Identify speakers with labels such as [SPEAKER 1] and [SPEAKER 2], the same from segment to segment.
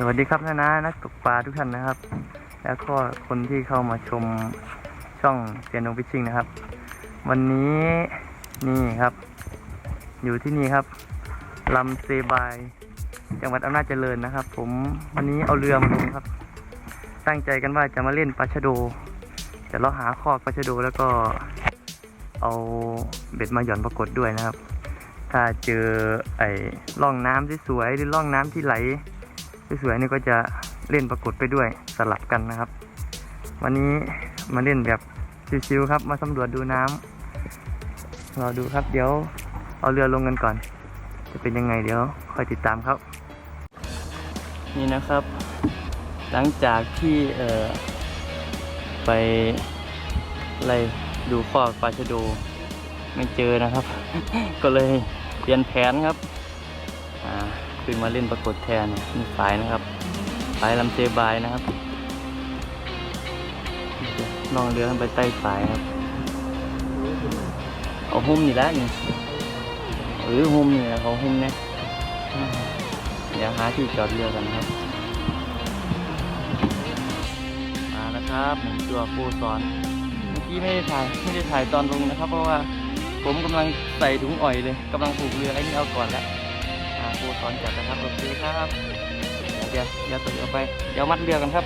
[SPEAKER 1] สวัสดีครับนานานักตกปลาทุกท่านนะครับ แล้วก็คนที่เข้ามาชมช่องเซียนนงฟิชชิงนะครับ วันนี้นี่ครับ อยู่ที่นี่ครับลำเซบายจังหวัดอำนาจเจริญนะครับ ผมวันนี้เอาเรือมาลงครับ ตั้งใจกันว่าจะมาเล่นปลาชะโดแต่เราหาคอกปลาชะโดแล้วก็เอาเบ็ดมาหย่อนปรากฏด้วยนะครับ ถ้าเจอไอ้ร่องน้ำที่สวยๆหรือร่องน้ำที่ไหล สวยๆนี่ก็จะเล่นปรากฏไปด้วยสลับกันนะครับ วันนี้มาเล่นแบบชิวๆครับ มาสำรวจดูน้ำรอดูครับเดี๋ยวเอาเรือลงกันก่อน จะเป็นยังไงเดี๋ยวคอยติดตามครับ นี่นะครับ หลังจากที่เออไปไล่ดูข้อกปลาชะโดไม่เจอนะครับ ก็เลยเปลี่ยนแผนครับอ่า ขึ้นมาเล่นปรากฏแทนนี่ฝายนะครับฝายลำเซบายนะครับลองเรือขึ้นไปใต้ฝายครับ เอาหุ้มนี่แล้วนี่หรือหุ้มนี่แหละเขาหุ้มเนี่ยอืมเดี๋ยวหาที่จอดเรือกันครับ มาแล้วครับหนึ่งตัวผู้สอน เมื่อกี้ไม่ได้ถ่ายไม่ได้ถ่ายตอนลงนะครับ เพราะว่าผมกำลังใส่ถุงอ่อยเลยกำลังผูกเรือไอ้นี่เอาก่อนแล้ว อ่าครูสอนจัดนะครับโอเคครับเดี๋ยวเดี๋ยวตัวเอาไป เดี๋ยวมัดเรือกันครับ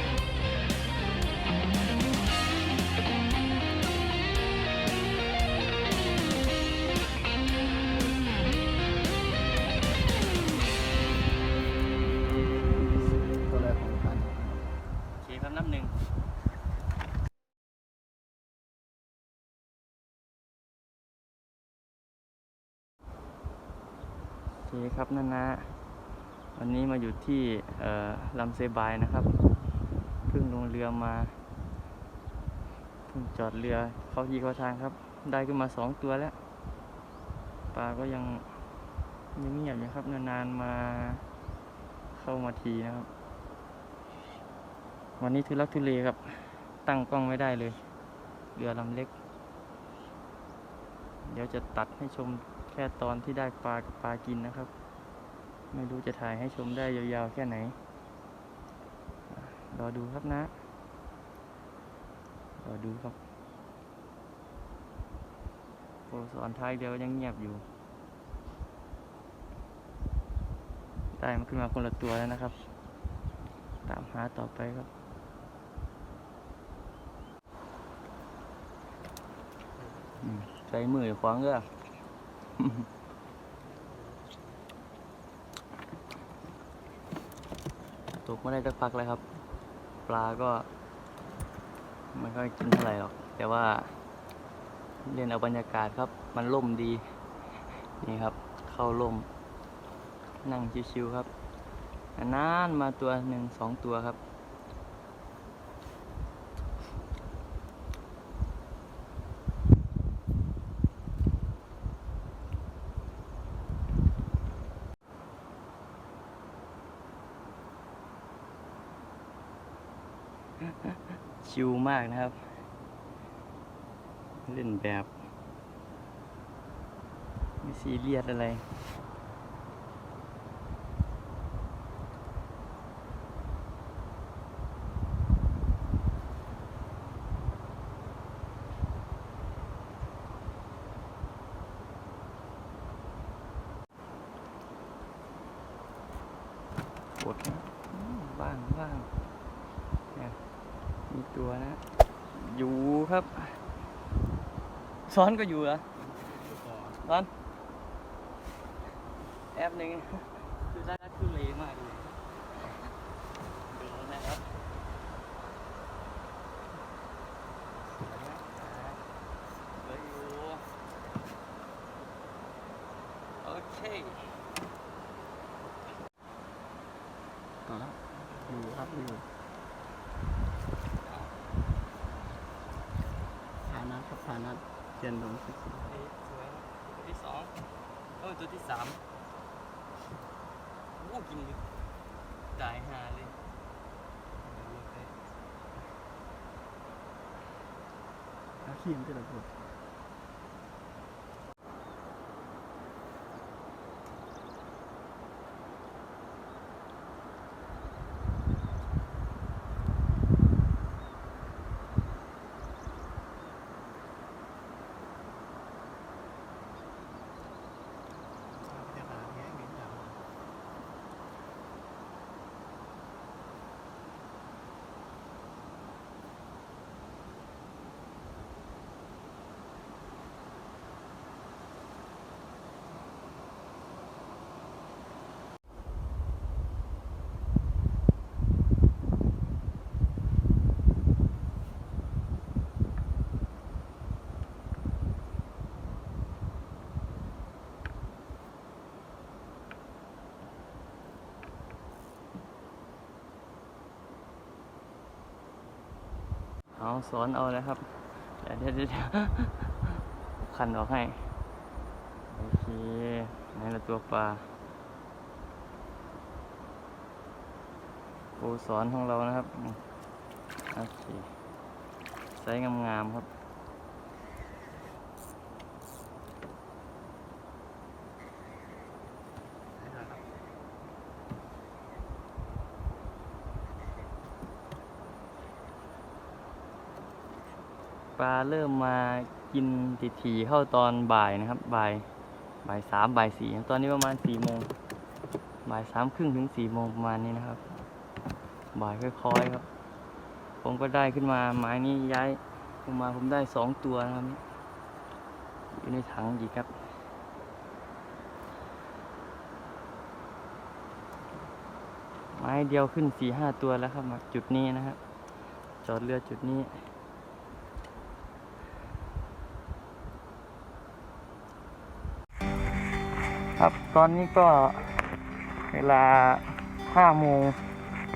[SPEAKER 2] ตัวแรกของพัน
[SPEAKER 1] โอเคครับนับหนึ่ง เคครับนั่นนะวันนี้มาอยู่ที่ลำเซบายนะครับเพิ่งลงเรือมาเพิ่งจอดเรือเขาที่เขาทางครับ ได้ขึ้นมาสองตัวแล้วปลาก็ยังยังเงียบอยู่ครับนานๆมาเข้ามาทีนะครับ วันนี้ทุลักทุเลครับ ตั้งกล้องไม่ได้เลย เรือลำเล็ก เดี๋ยวจะตัดให้ชม แค่ตอนที่ได้ปลาปลากินนะครับ ไม่รู้จะถ่ายให้ชมได้ยาวๆแค่ไหน รอดูครับนะ รอดูครับโอสอนท้ายเดียวยังเงียบอยู่ ได้มันขึ้นมาคนละตัวแล้วนะครับ ตามหาต่อไปครับใช้มือขวางเด้อ ตกมาได้สักพักแล้วครับ ปลาก็ไม่ค่อยกินเท่าไหร่หรอก แต่ว่า เล่นเอาบรรยากาศครับ มันล่มดี นี่ครับ เข้าล่ม นั่งชิวๆครับนานมาตัวหนึ่งสองตัวครับ ชิวมากนะครับ เล่นแบบไม่ซีเรียสอะไรกดนะอืมว่างว่าง มีตัวนะ อยู่ครับ ซ้อนก็อยู่เหรอซ้อนแอปหนึ่งคือได้คือเลมากเลยดูนะครับเหลืออยู่โอเค
[SPEAKER 2] ต่อแล้วอยู่ครับอยู่พานัทครับพานั ทียนดงสิบสี่
[SPEAKER 1] นี่สวยตัวที่สองเออตัวที่สามโอ้กินดิจ่ายหาเลยเดี๋ยวลดไป
[SPEAKER 2] อาชีพที่เราพูด
[SPEAKER 1] เอาสอนเอาแล้วครับ เดี๋ยวเดี๋ยวเดี๋ยวคันออกให้ โอเคนี่ละตัวปลาปูสอนของเรานะครับ โอเคไซส์งามๆครับ ลาเริ่มมากินติดทีเข้าตอนบ่ายนะครับ บ่าย บ่ายสามบ่ายสี่ตอนนี้ประมาณสี่โมง บ่ายสามครึ่งถึงสี่โมงประมาณนี้นะครับ บ่ายค่อยๆครับ ผมก็ได้ขึ้นมาไม้นี้ย้ายลงมาผมได้สองตัวนะครับ อยู่ในถังอีกครับไม้เดียวขึ้นสี่ห้าตัวแล้วครับ จุดนี้นะครับจอดเรือจุดนี้ ครับ ตอนนี้ก็เวลาห้าโมง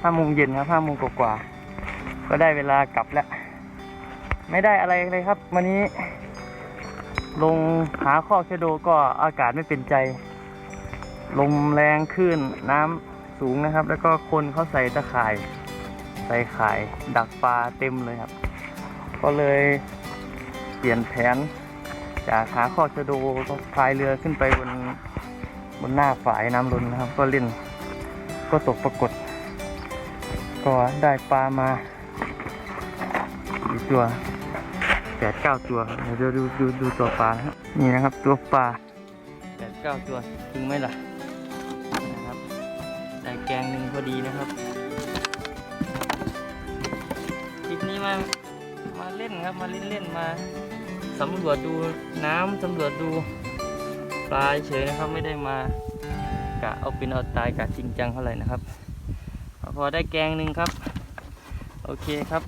[SPEAKER 1] ห้าโมงเย็นครับห้าโมงกว่าก็ได้เวลากลับแล้ว ไม่ได้อะไรเลยครับ วันนี้ ลงหาข้อแคโดก็อากาศไม่เป็นใจ ลมแรงขึ้นน้ำสูงนะครับ แล้วก็คนเขาใส่ตะข่าย ใส่ข่าย ดักปลาเต็มเลยครับ ก็เลยเปลี่ยนแผนจากหาข้อชโดก็พายเรือขึ้นไปบน บนหน้าฝายน้ำล้นนะครับ ก็เล่นก็ตกปรากฏ ก็ได้ปลามากี่ตัวแปดเก้าตัวเดี๋ยวดูดูดูตัวปลานี่นะครับตัวปลาแปดเก้าตัวถึงไหมล่ะนะครับได้แกงหนึ่งพอดีนะครับคลิปนี้มามาเล่นครับมาเล่นเล่นมาสำรวจดูน้ำสำรวจดู ปลาเฉยนะครับไม่ได้มากะเอาเป็นเอาตายกะจริงจังเท่าไหร่นะครับพอได้แกงหนึ่งครับ โอเคครับ